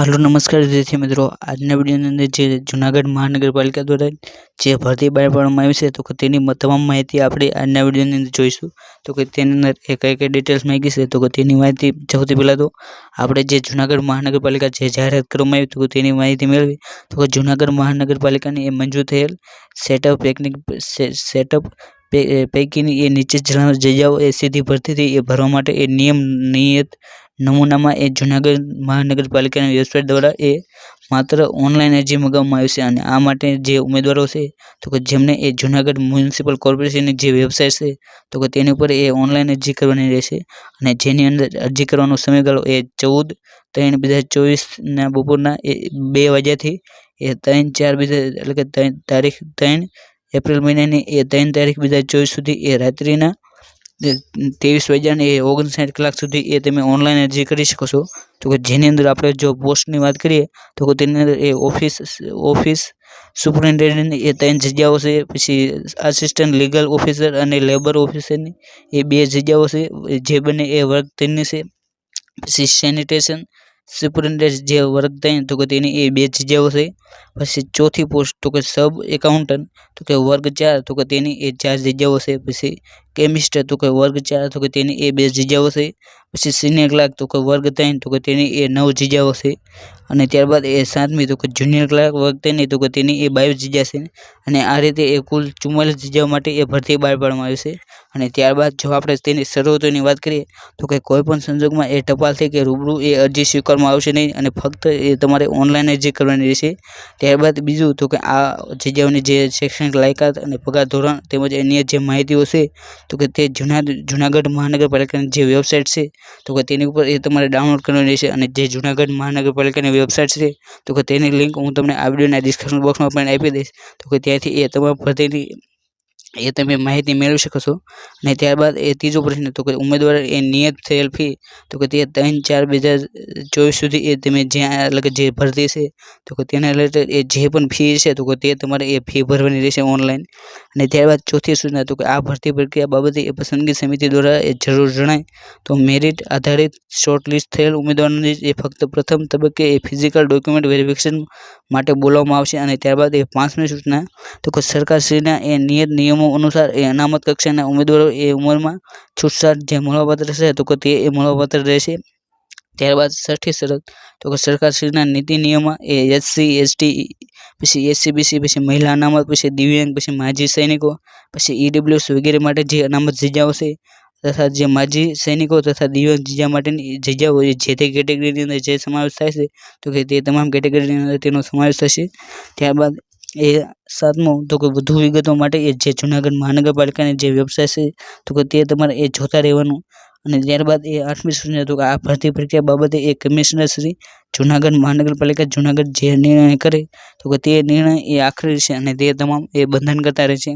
હાલો, નમસ્કાર વિદ્યાર્થી મિત્રો. આજના વિડીયોની અંદર જે જુનાગઢ મહાનગરપાલિકા દ્વારા જે ભરતી બહાર પાડવામાં આવી છે, તો કે તેની તમામ માહિતી આપણે આજના વિડીયોની અંદર જોઈશું. તો કે તેની અંદર એ કઈ કઈ ડિટેલ્સ માંગી છે, તો કે તેની માહિતી સૌથી પહેલાં તો આપણે જે જુનાગઢ મહાનગરપાલિકા જે જાહેરાત કરવામાં આવી, તો તેની માહિતી મેળવી. તો કે જુનાગઢ મહાનગરપાલિકાની એ મંજૂર થયેલ સેટઅપ ટેકનિક સેટઅપ પૈકીની એ નીચે જણાવેલ જગ્યાઓ એ સીધી ભરતીથી એ ભરવા માટે એ નિયમ, નિયત નમૂનામાં એ જુનાગઢ મહાનગરપાલિકાની વેબસાઇટ દ્વારા એ માત્ર ઓનલાઈન અરજી મંગાવવામાં આવી છે અને આ માટે જે ઉમેદવારો છે, તો કે જેમને એ જુનાગઢ મ્યુનિસિપલ કોર્પોરેશનની જે વેબસાઇટ છે, તો કે તેની ઉપર એ ઓનલાઈન અરજી કરવાની રહેશે અને જેની અંદર અરજી કરવાનો સમયગાળો એ ચૌદ ત્રણ બે હજાર ચોવીસના બપોરના એ બે વાગ્યાથી એ ત્રણ ચાર બે એટલે કે ત્રણ તારીખ ત્રણ એપ્રિલ મહિનાની એ ત્રણ તારીખ બે હજાર ચોવીસ સુધી એ રાત્રિના ત્રેવીસ વાગ્યાને એ ઓગણસાઠ કલાક સુધી એ તમે ઓનલાઈન અરજી કરી શકો છો. તો કે જેની અંદર આપણે જો પોસ્ટની વાત કરીએ, તો કે તેની અંદર એ ઓફિસ ઓફિસ સુપરિન્ટેન્ડન્ટ એ ત્રણ જગ્યાઓ છે, પછી આસિસ્ટન્ટ લીગલ ઓફિસર અને લેબર ઓફિસરની એ બે જગ્યાઓ છે, જે બંને એ વર્ગ ત્રણની છે. પછી સેનિટેશન સુપરિન્ટેન્ડન્ટ જે વર્ગ ત્રણ તો કે તેની એ બે જગ્યાઓ છે. પછી ચોથી પોસ્ટ તો કે સબ એકાઉન્ટન્ટ તો કે વર્ગ ચાર તો કે તેની એ ચાર જગ્યાઓ છે પછી કેમિસ્ટ તો કે વર્ગ ચાર તો કે તેની એ બે જગ્યાઓ છે પછી સિનિયર ક્લાર્ક તો કે વર્ગ ત્રણ તો કે તેની એ નવ જગ્યાઓ છે અને ત્યારબાદ એ સાતમી તો કે જુનિયર ક્લાર્ક વર્ગ ત્રણ તો કે તેની એ બાવીસ જગ્યા છે અને આ રીતે એ કુલ ચુમ્માલીસ જગ્યાઓ માટે એ ભરતી બહાર પાડવામાં આવી છે અને ત્યારબાદ જો આપણે તેની શરૂઆતોની વાત કરીએ તો કે કોઈપણ સંજોગમાં એ ટપાલથી કે રૂબરૂ એ અરજી સ્વીકારવામાં આવશે નહીં અને ફક્ત એ તમારે ઓનલાઈન અરજી કરવાની રહેશે ત્યારબાદ બીજું તો કે આ જગ્યાઓની જે શૈક્ષણિક લાયકાત અને પગાર ધોરણ તેમજ અન્ય જે માહિતીઓ છે, તો કે તે જુના જુનાગઢ મહાનગરપાલિકાની જે વેબસાઇટ છે, તો કે તેની ઉપર એ તમારે ડાઉનલોડ કરવાની રહેશે અને જે જુનાગઢ મહાનગરપાલિકાની વેબસાઇટ છે, તો કે તેની લિંક હું તમને આ વિડીયોના ડિસ્ક્રિપ્શન બોક્સમાં પણ આપી દઈશ, તો કે ત્યાંથી એ તમારા ભરતીની એ તમે માહિતી મેળવી શકો છો. અને ત્યારબાદ એ ત્રીજો પ્રશ્ન તો કે ઉમેદવાર એ નિયત થયેલ ફી તો કે તે ત્રણ ચાર બે હજાર ચોવીસ સુધી એ તમે જ્યાં એટલે કે જે ભરતી છે તો કે તેના રિલેટેડ એ જે પણ ફી છે તો કે તે તમારે એ ફી ભરવાની રહેશે ઓનલાઈન અને ત્યારબાદ ચોથી સૂચના તો કે આ ભરતી પ્રક્રિયા બાબતે એ પસંદગી સમિતિ દ્વારા એ જરૂર જણાય. તો મેરિટ આધારિત શોર્ટ લિસ્ટ થયેલ ઉમેદવારોની એ ફક્ત પ્રથમ તબક્કે એ ફિઝિકલ ડોક્યુમેન્ટ વેરિફિકેશન માટે બોલાવવામાં આવશે. અને ત્યારબાદ એ પાંચમી સૂચના તો કે સરકારશ્રીના એ નિયત નિયમો અનુસાર એ અનામત કક્ષાના ઉમેદવારો એ ઉંમરમાં છૂટછાટ જે મળવાપાત્ર છે તો કે તે એ મળવાપાત્ર રહેશે. ત્યારબાદ છઠ્ઠી શરત તો કે સરકારશ્રીના નીતિ નિયમમાં એ એસસી, એસટી, પછી એસસી બીસી પછી મહિલા અનામત, પછી દિવ્યાંગ, પછી માજી સૈનિકો, પછી ઈડબ્લ્યુએસ વગેરે માટે જે અનામત જગ્યાઓ છે તથા જે માજી સૈનિકો તથા દિવ્યાંગ જગ્યા માટેની જગ્યાઓ જે તે કેટેગરીની અંદર જે સમાવેશ થાય છે તો કે તે તમામ કેટેગરીની અંદર તેનો સમાવેશ થશે. ત્યારબાદ એ સાતમું, તો કે વધુ વિગતો માટે એ જે જુનાગઢ મહાનગરપાલિકાની જે વેબસાઇટ છે, તો કે તે તમારે એ જોતા રહેવાનું. અને ત્યારબાદ એ આઠમી સૂચના, તો કે આ ભરતી પ્રક્રિયા બાબતે એ કમિશનર શ્રી જુનાગઢ મહાનગરપાલિકા જુનાગઢ જે નિર્ણય કરે, તો કે તે નિર્ણય એ આખરી રહેશે અને તે તમામ એ બંધન કરતા રહેશે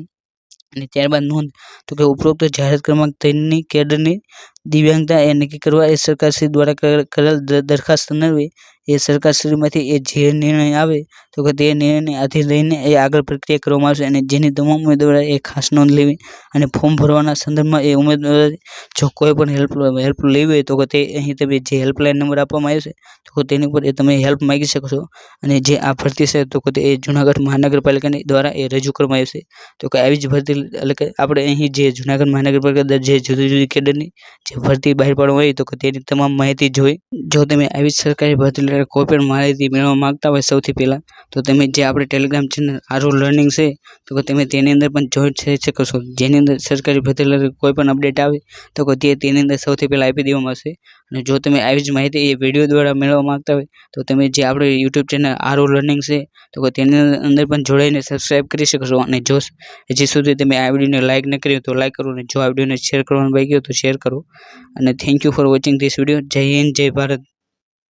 અને ત્યારબાદ નોંધ, તો કે ઉપરોક્ત જાહેરાત ક્રમાંક ત્રણની કેડરની દિવ્યાંગતા એ નક્કી કરવા એ સરકારશ્રી દ્વારા કરેલ દરખાસ્ત સંદર્ભે એ સરકારશ્રીમાંથી એ જે નિર્ણય આવે, તો કે તે નિર્ણયને આધીન રહીને એ આગળ પ્રક્રિયા કરવામાં આવશે અને જેની તમામ ઉમેદવારોએ એ ખાસ નોંધ લેવી અને ફોર્મ ભરવાના સંદર્ભમાં એ ઉમેદવારે જો કોઈ પણ હેલ્પ હેલ્પ લેવી હોય તો કે તે અહીં તમે જે હેલ્પલાઇન નંબર આપવામાં આવ્યો છે, તો તેની ઉપર એ તમે હેલ્પ માગી શકો છો. અને જે આ ભરતી છે, તો કે એ જુનાગઢ મહાનગરપાલિકાની દ્વારા એ રજૂ કરવામાં આવ્યું છે તો કે આવી જ ભરતી, એટલે કે આપણે અહીં જે જુનાગઢ મહાનગરપાલિકા જે જુદી જુદી કેડરની, જે ભરતી બહાર પાડવામાં આવી તો તેની તમામ માહિતી જોઈ. જો તમે આવી સરકારી ભરતી કોઈ પણ માહિતી મેળવવા માંગતા હોય સૌથી પહેલાં, તો તમે જે આપણે ટેલિગ્રામ ચેનલ આરો લર્નિંગ છે, તો તમે તેની અંદર પણ જોઈન થઈ શકો છો. જેની અંદર સરકારી ભરતી કોઈ પણ અપડેટ આવે, તો તે તેની અંદર સૌથી પહેલાં આપી દેવામાં આવશે. અને જો તમે આવી જ માહિતી એ વીડિયો દ્વારા મેળવવા માંગતા હોય, તો તમે જે આપણે યુટ્યુબ ચેનલ આરો લર્નિંગ છે, તો તેની અંદર પણ જોડાઈને સબસ્ક્રાઈબ કરી શકો છો. અને જો હજી સુધી તમે આ વિડીયોને લાઇક ન કર્યું તો લાઇક કરો અને જો આ વિડીયોને શેર કરવાનું બાકી ગયો તો શેર કરો. અને thank you for watching this video Jai Hind Jai Bharat